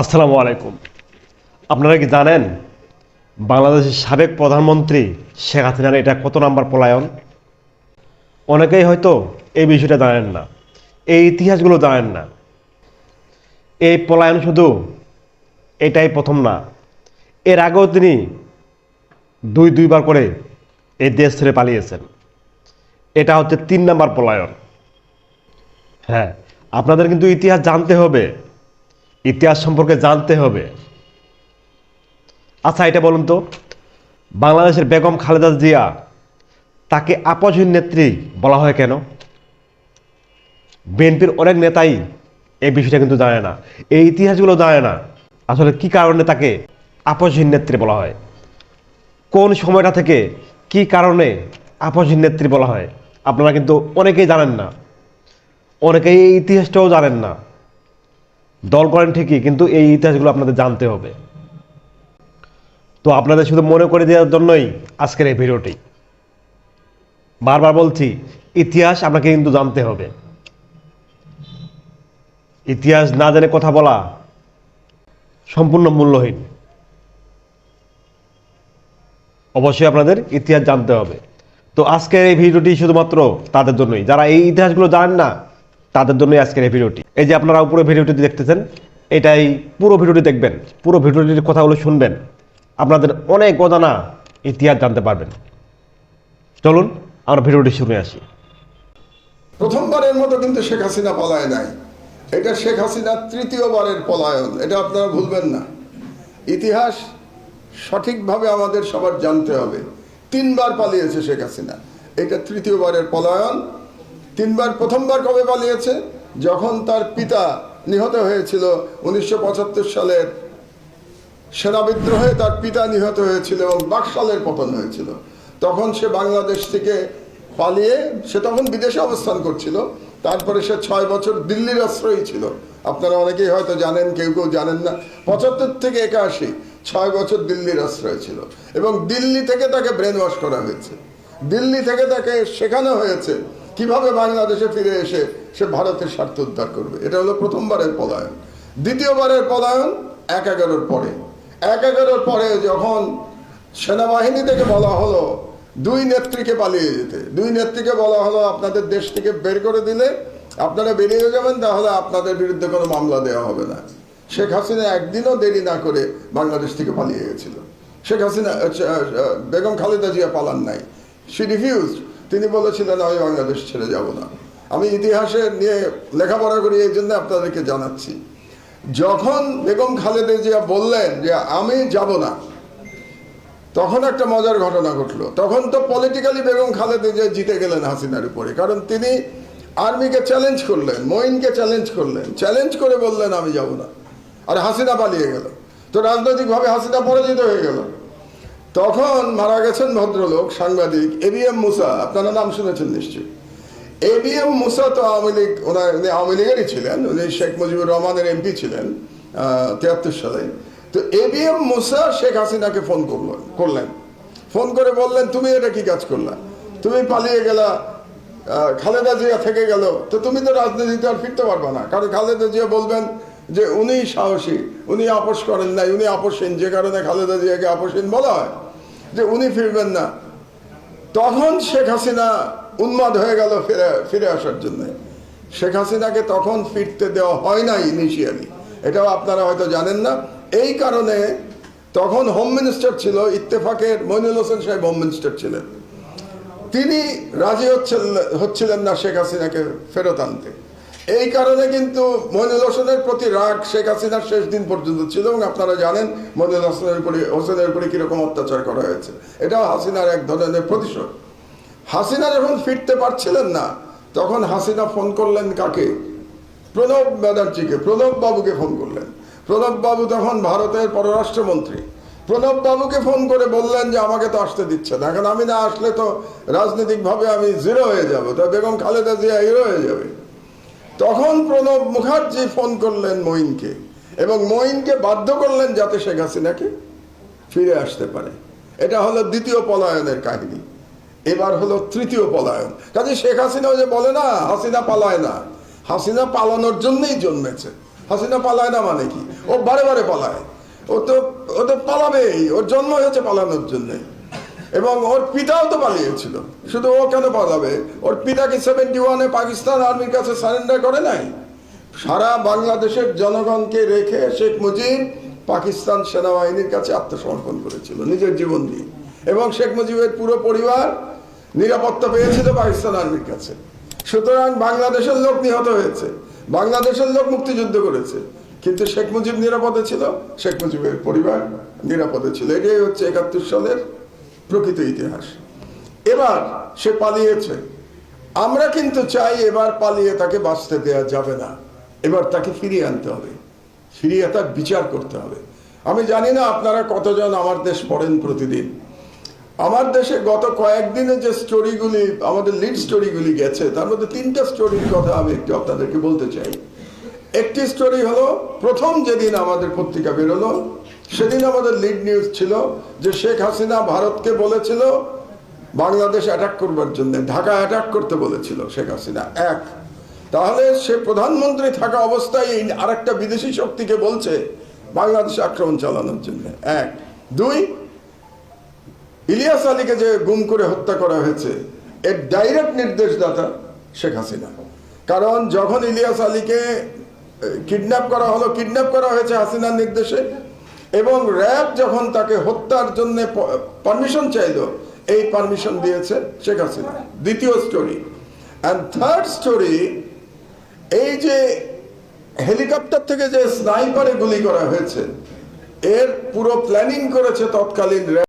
আসসালামু আলাইকুম। আপনারা কি জানেন বাংলাদেশের সাবেক প্রধানমন্ত্রী শেখ হাসিনার এটা কত নাম্বার পলায়ন? অনেকেই হয়তো এই বিষয়টা জানেন না, এই ইতিহাসগুলো জানেন না। এই পলায়ন শুধু এটাই প্রথম না, এর আগেও তিনি দুই দুইবার করে এই দেশ ছেড়ে পালিয়েছেন। এটা হচ্ছে তিন নাম্বার পলায়ন। হ্যাঁ আপনাদের কিন্তু ইতিহাস জানতে হবে ইতিহাস সম্পর্কে জানতে হবে। আচ্ছা এটা বলুন তো, বাংলাদেশের বেগম খালেদা জিয়া তাকে আপসহীন নেত্রী বলা হয় কেন? বিএনপির অনেক নেতাই এই বিষয়টা কিন্তু জানে না, এই ইতিহাসগুলো জানে না। আসলে কি কারণে তাকে আপসহীন নেত্রী বলা হয়? কোন সময়টা থেকে কি কারণে আপসহীন নেত্রী বলা হয়? আপনারা কিন্তু অনেকেই জানেন না, অনেকেই এই ইতিহাসটাও জানেন না। দল করেন ঠিকই, কিন্তু এই ইতিহাসগুলো আপনাদের জানতে হবে। তো আপনাদের শুধু মনে করে দেওয়ার জন্যই আজকের এই ভিডিওটি। বারবার বলছি, ইতিহাস আপনাকে কিন্তু জানতে হবে। ইতিহাস না জেনে কথা বলা সম্পূর্ণ মূল্যহীন। অবশ্যই আপনাদের ইতিহাস জানতে হবে। তো আজকের এই ভিডিওটি শুধুমাত্র তাদের জন্যই। যারা এই ইতিহাসগুলো জানেন না তাদের জন্যই আজকের এই ভিডিওটি। এই যে আপনারা উপরে ভিডিওটি দেখতেছেন, এটাই পুরো ভিডিওটি দেখবেন। পুরো ভিডিওটির কথাগুলো শুনবেন। আপনাদের অনেক অজানা ইতিহাস জানতে পারবেন। চলুন, আমরা ভিডিওটি শুনে আসি। প্রথমবারের মতো কিন্তু শেখ হাসিনা পলায় নাই। এটা শেখ হাসিনার তৃতীয়বারের পলায়ন, এটা আপনারা ভুলবেন না। ইতিহাস সঠিকভাবে আমাদের সবার জানতে হবে। তিনবার পালিয়েছে শেখ হাসিনা। এটা তৃতীয়বারের পলায়ন তিনবার, প্রথমবার কবে পালিয়েছে? যখন তার পিতা নিহত হয়েছিল উনিশশো পঁচাত্তর সালের সেনা বিদ্রোহে তার পিতা নিহত হয়েছিল এবং বাকশালের পতন হয়েছিল। তখন সে বাংলাদেশ থেকে পালিয়ে, সে তখন বিদেশে অবস্থান করছিল। তারপরে সে ছয় বছর দিল্লির আশ্রয়ী ছিল। আপনারা অনেকেই হয়তো জানেন, কেউ কেউ জানেন না। পঁচাত্তর থেকে একাশি, ছয় বছর দিল্লির আশ্রয় ছিল এবং দিল্লি থেকে তাকে ব্রেন ওয়াশ করা হয়েছে। দিল্লি থেকে তাকে শেখানো হয়েছে কীভাবে বাংলাদেশে ফিরে এসে সে ভারতের স্বার্থ উদ্ধার করবে? এটা হলো প্রথমবারের পলায়ন। দ্বিতীয়বারের পলায়ন এক এগারোর পরে। এক এগারোর পরে যখন সেনাবাহিনী থেকে বলা হলো দুই নেত্রীকে পালিয়ে যেতে। দুই নেত্রীকে বলা হলো আপনাদের দেশ থেকে বের করে দিলে আপনারা বেরিয়ে যাবেন, তাহলে আপনাদের বিরুদ্ধে কোনো মামলা দেওয়া হবে না। শেখ হাসিনা একদিনও দেরি না করে বাংলাদেশ থেকে পালিয়ে গেছিল। শেখ হাসিনা বেগম খালেদা জিয়া পালান নাই। সি রিফিউজ তিনি বলেছিলেন, আমি বাংলাদেশ ছেড়ে যাব না। আমি ইতিহাসে নিয়ে লেখাপড়া করি, এই জন্য আপনাদেরকে জানাচ্ছি। যখন বেগম খালেদা জিয়া বললেন যে, আমি যাব না, তখন একটা মজার ঘটনা ঘটলো। তখন তো পলিটিক্যালি বেগম খালেদা জিয়া জিতে গেলেন হাসিনার উপরে। কারণ তিনি আর্মিকে চ্যালেঞ্জ করলেন, মঈনকে চ্যালেঞ্জ করলেন। চ্যালেঞ্জ করে বললেন, আমি যাব না। আর হাসিনা পালিয়ে গেল। তো রাজনৈতিকভাবে হাসিনা পরাজিত হয়ে গেল। তখন মারা গেছেন ভদ্রলোক, সাংবাদিক এবিএম মুসা। আপনারা নাম শুনেছেন নিশ্চয়ই। এবিএম মুসা তো আওয়ামী লীগ, ওনার উনি আওয়ামী লীগেরই ছিলেন, উনি শেখ মুজিবুর রহমানের এমপি ছিলেন তিয়াত্তর সালে। তো এবিএম মুসা শেখ হাসিনাকে ফোন করলেন করলেন। ফোন করে বললেন, তুমি এটা কি কাজ করলা? তুমি পালিয়ে গেলা খালেদা জিয়া থেকে গেল। তো তুমি তো রাজনীতিতে আর ফিরতে পারবে না। কারণ খালেদা জিয়া বলবেন যে উনি সাহসী, উনি আপোষ করেন নাই, উনি আপোষহীন যে কারণে খালেদা জিয়াকে আপোষহীন বলা হয়। যে উনি ফিরবেন না। তখন শেখ হাসিনা উন্মাদ হয়ে গেল ফিরে ফিরে আসার জন্য। শেখ হাসিনাকে তখন ফিরতে দেওয়া হয় নাই ইনিশিয়ালি এটাও আপনারা হয়তো জানেন না। এই কারণে তখন হোম মিনিস্টার ছিল, ইত্তেফাকের মইনুল হোসেন সাহেব হোম মিনিস্টার ছিলেন। তিনি রাজি হচ্ছিলেন হচ্ছিলেন না শেখ হাসিনাকে ফেরত আনতে। এই কারণে কিন্তু মইনুল হোসেনের প্রতি রাগ শেখ হাসিনার শেষ দিন পর্যন্ত ছিল এবং আপনারা জানেন মইনুল হোসেনের উপরে হোসেনের উপরে কীরকম অত্যাচার করা হয়েছে। এটাও হাসিনার এক ধরনের প্রতিশোধ। হাসিনা যখন ফিরতে পারছিলেন না, তখন হাসিনা ফোন করলেন কাকে? প্রণব ব্যানার্জিকে। প্রণব বাবুকে ফোন করলেন। প্রণব বাবু তখন ভারতের পররাষ্ট্রমন্ত্রী। প্রণব বাবুকে ফোন করে বললেন যে, আমাকে তো আসতে দিচ্ছে না। এখন আমি না আসলে তো রাজনৈতিকভাবে আমি জিরো হয়ে যাব। তো বেগম খালেদা জিয়া হিরো হয়ে যাবে। তখন প্রণব মুখার্জি ফোন করলেন মঈনকে এবং মঈনকে বাধ্য করলেন যাতে শেখ হাসিনাকে ফিরে আসতে পারে। এটা হলো দ্বিতীয় পলায়নের কাহিনী। এবার হলো তৃতীয় পলায়ন। কাজে শেখ হাসিনা যে বলে না, হাসিনা পালায় না। হাসিনা পালানোর জন্যই জন্মেছে। হাসিনা পালায় না মানে কি? ও বারে বারে পালায়। ও তো ও তো পালাবেই। ওর জন্ম হয়েছে পালানোর জন্য এবং ওর পিতাও তো পালিয়েছিল। শুধু ও কেন পালাবে? ওর পিতা কি সেভেন্টি ওয়ানে পাকিস্তান আর্মির কাছে সারেন্ডার করে নাই? সারা বাংলাদেশের জনগণকে রেখে শেখ মুজিব পাকিস্তান সেনাবাহিনীর কাছে আত্মসমর্পণ করেছিল, নিজের জীবন দিয়ে। এবং শেখ মুজিবের পুরো পরিবার নিরাপত্তা পেয়েছিল পাকিস্তান আর্মির কাছে। সুতরাং বাংলাদেশের লোক নিহত হয়েছে, বাংলাদেশের লোক মুক্তিযুদ্ধ করেছে। কিন্তু শেখ মুজিব নিরাপদে ছিল, শেখ মুজিবের পরিবার নিরাপদে ছিল। এটাই হচ্ছে একাত্তর সালের প্রকৃত ইতিহাস। এবার সে পালিয়েছে। আমরা কিন্তু চাই এবার পালিয়ে তাকে বাঁচতে দেওয়া যাবে না। এবার তাকে ফিরিয়ে আনতে হবে। ফিরিয়ে তার বিচার করতে হবে। আমি জানি না আপনারা কতজন আমার দেশ পড়েন প্রতিদিন। আমার দেশে গত কয়েকদিনে যে স্টোরিগুলি আমাদের লিড স্টোরিগুলি গেছে, তার মধ্যে তিনটা স্টোরির কথা আমি একটু আপনাদেরকে বলতে চাই। একটি স্টোরি হলো, প্রথম যেদিন আমাদের পত্রিকা বেরোলো সেদিন আমাদের লিড নিউজ ছিল যে শেখ হাসিনা ভারতকে বলেছিল, বাংলাদেশ অ্যাটাক করবার জন্য ঢাকা অ্যাটাক করতে বলেছিল শেখ হাসিনা। এক, তাহলে সে প্রধানমন্ত্রী থাকা অবস্থায় এই আরেকটা বিদেশি শক্তিকে বলছে বাংলাদেশে আক্রমণ চালানোর জন্য। এক, দুই, ইলিয়াস আলীকে যে গুম করে হত্যা করা হয়েছে, এর ডাইরেক্ট নির্দেশদাতা শেখ হাসিনা। কারণ যখন ইলিয়াস আলীকে কিডন্যাপ করা হলো কিডন্যাপ করা হয়েছে হাসিনার নির্দেশে এবং র্যাব যখন তাকে হত্যার জন্য পারমিশন চাইল, এই পারমিশন দিয়েছে শেখ হাসিনা। দ্বিতীয় স্টোরি অ্যান্ড থার্ড স্টোরি এই যে হেলিকপ্টার থেকে যে স্নাইপারে গুলি করা হয়েছে, এর পুরো প্ল্যানিং করেছে তৎকালীন